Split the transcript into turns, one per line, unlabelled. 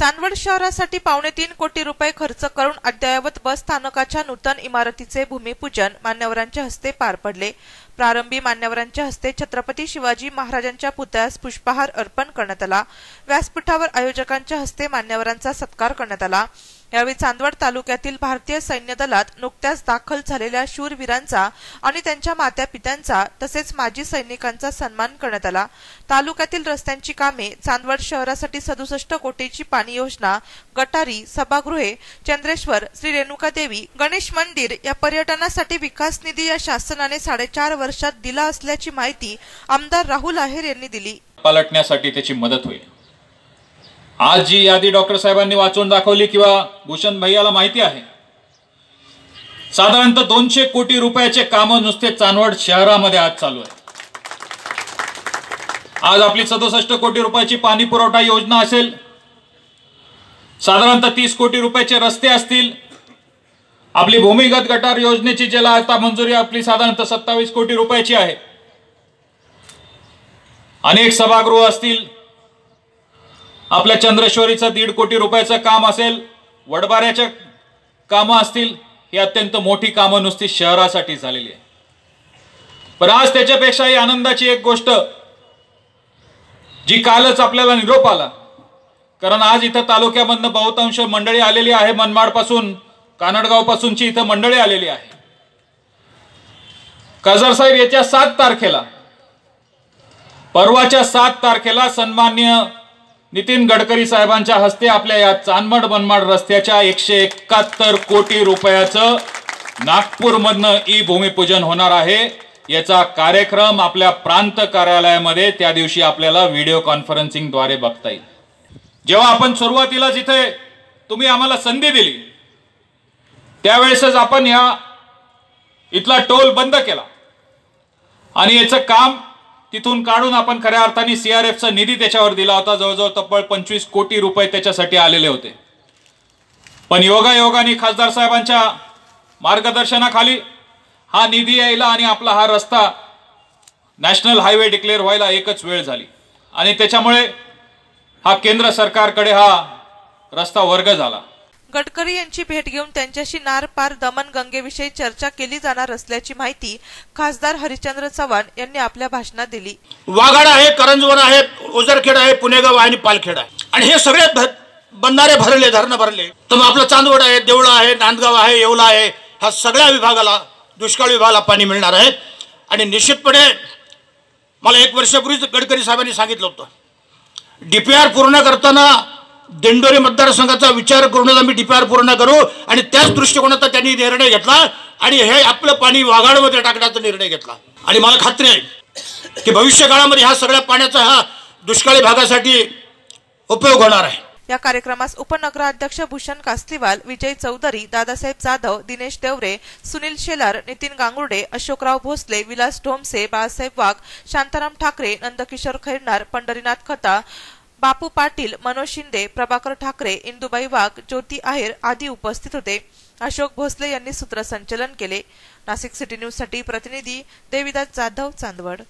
चांदवड शहरासाठी पावणे तीन कोटी रुपये खर्च करून अद्ययावत बस स्थानकाच्या नूतन इमारतीचे भूमिपूजन मान्यवरांच्या हस्ते पार पडले. प्रारंभी मान्यवरांच्या हस्ते छत्रपती शिवाजी महाराजांच्या पुतळ्यास पुष्पहार अर्पण करण्यात आला. व्यासपीठावर आयोजकांच्या हस्ते मान्यवरांचा सत्कार करण्यात आला. यावेळी चांदवड तालुक्यातील भारतीय सैन्य दलात नुकत्याच दाखल झालेल्या शूरवीरांचा आणि त्यांच्या मात्या पित्यांचा तसेच माजी सैनिकांचा सन्मान करण्यात आला. तालुक्यातील रस्त्यांची कामे चांदवड शहरासाठी सदुसष्ट कोटीची पाणी योजना गटारी सभागृहे चंद्रेश्वर श्री रेणुका देवी गणेश मंदिर या पर्यटनासाठी विकास निधी या शासनाने साडेचार वर्षात दिला असल्याची माहिती आमदार राहुल आहेर यांनी दिली.
पालटण्यासाठी त्याची मदत होईल. आज जी यादी डॉक्टर साहेबांनी वाचून दाखवली किंवा भूषण भैयाला माहिती आहे साधारणतः दोनशे कोटी रुपयाचे कामं नुसते चांदवड शहरामध्ये आज चालू आहे. आज आपली सदुसष्ट कोटी रुपयाची पाणी पुरवठा योजना असेल साधारणतः तीस कोटी रुपयाचे रस्ते असतील आपली भूमिगत गटार योजनेची ज्याला आता मंजुरी आपली साधारणतः सत्तावीस कोटी रुपयाची आहे. अनेक सभागृह असतील आपल्या चंद्रेश्वरीचं दीड कोटी रुपयाचं काम असेल वडबाऱ्याच्या कामं असतील ही अत्यंत मोठी कामं नुसती शहरासाठी झालेली आहे. पण आज त्याच्यापेक्षाही आनंदाची एक गोष्ट जी कालच आपल्याला निरोप आला. कारण आज इथं तालुक्यामधनं बहुतांश मंडळी आलेली आहे मनमाडपासून कानडगावपासूनची इथं मंडळी आलेली आहे. कजर साहेब येत्या सात तारखेला परवाच्या सात तारखेला सन्मान्य नितीन गडकरी साहेबांच्या हस्ते आपल्या या चांदमड मनमाड रस्त्याच्या एकशे एकाहत्तर कोटी रुपयाचं नागपूरमधनं ई भूमिपूजन होणार आहे. याचा कार्यक्रम आपल्या प्रांत कार्यालयामध्ये त्या दिवशी आपल्याला व्हिडिओ कॉन्फरन्सिंगद्वारे बघता येईल. जेव्हा आपण सुरुवातीला जिथे तुम्ही आम्हाला संधी दिली त्यावेळेसच आपण ह्या इथला टोल बंद केला. आणि याचं काम तिथून काढून आपण खऱ्या अर्थाने सीआरएफचा निधी त्याच्यावर दिला होता. जवळजवळ तब्बल पंचवीस कोटी रुपये त्याच्यासाठी आलेले होते. पण योगायोगाने खासदार साहेबांच्या मार्गदर्शनाखाली हा निधी यायला आणि आपला हा रस्ता नॅशनल हायवे डिक्लेअर व्हायला एकच वेळ झाली. आणि त्याच्यामुळे हा केंद्र सरकारकडे हा रस्ता वर्ग झाला.
गडकरी यांची भेट घेऊन त्यांच्याशी नार पार दमन गंगेविषयी चर्चा केली जाणार असल्याची माहिती खासदार हरिचंद्र चव्हाण यांनी आपल्या भाषणात दिली.
वाघाड आहे करंजवन आहे ओझरखेड आहे पुणेगाव आहे आणि पालखेड आहे. आणि हे सगळे भ- बंधारे भरले धरणं भरले. तर मग आपलं चांदवड आहे देवळा आहे नांदगाव आहे येवला आहे ह्या सगळ्या विभागाला दुष्काळ विभागाला पाणी मिळणार आहे. आणि निश्चितपणे मला एक वर्षापूर्वीच गडकरी साहेबांनी सांगितलं होतं. डी पी आर पूर्ण करताना दिंडोरी मतदारसंघाचा विचार करूनच आम्ही डी पी आर पूर्ण करू आणि त्याच दृष्टिकोनाचा त्यांनी निर्णय घेतला आणि हे आपलं पाणी वाघाडमध्ये टाकण्याचा निर्णय घेतला. आणि मला खात्री आहे की भविष्य काळामध्ये ह्या सगळ्या पाण्याचा हा दुष्काळी भागासाठी उपयोग होणार आहे.
या कार्यक्रमास उपनगराध्यक्ष भूषण कास्तीवाल विजय चौधरी दादासाहेब जाधव दिनेश देवरे सुनील शेलार नितीन गांगुर्डे अशोकराव भोसले विलास ढोमसे बाळासाहेब वाघ शांताराम ठाकरे नंदकिशोर खैरनार पंढरीनाथ खता बापू पाटील मनोज शिंदे प्रभाकर ठाकरे इंदुबाई वाघ ज्योती आहेर आदी उपस्थित होते. अशोक भोसले यांनी सूत्रसंचलन केले. नाशिक सिटी न्यूजसाठी प्रतिनिधी देविदास जाधव चांदवड.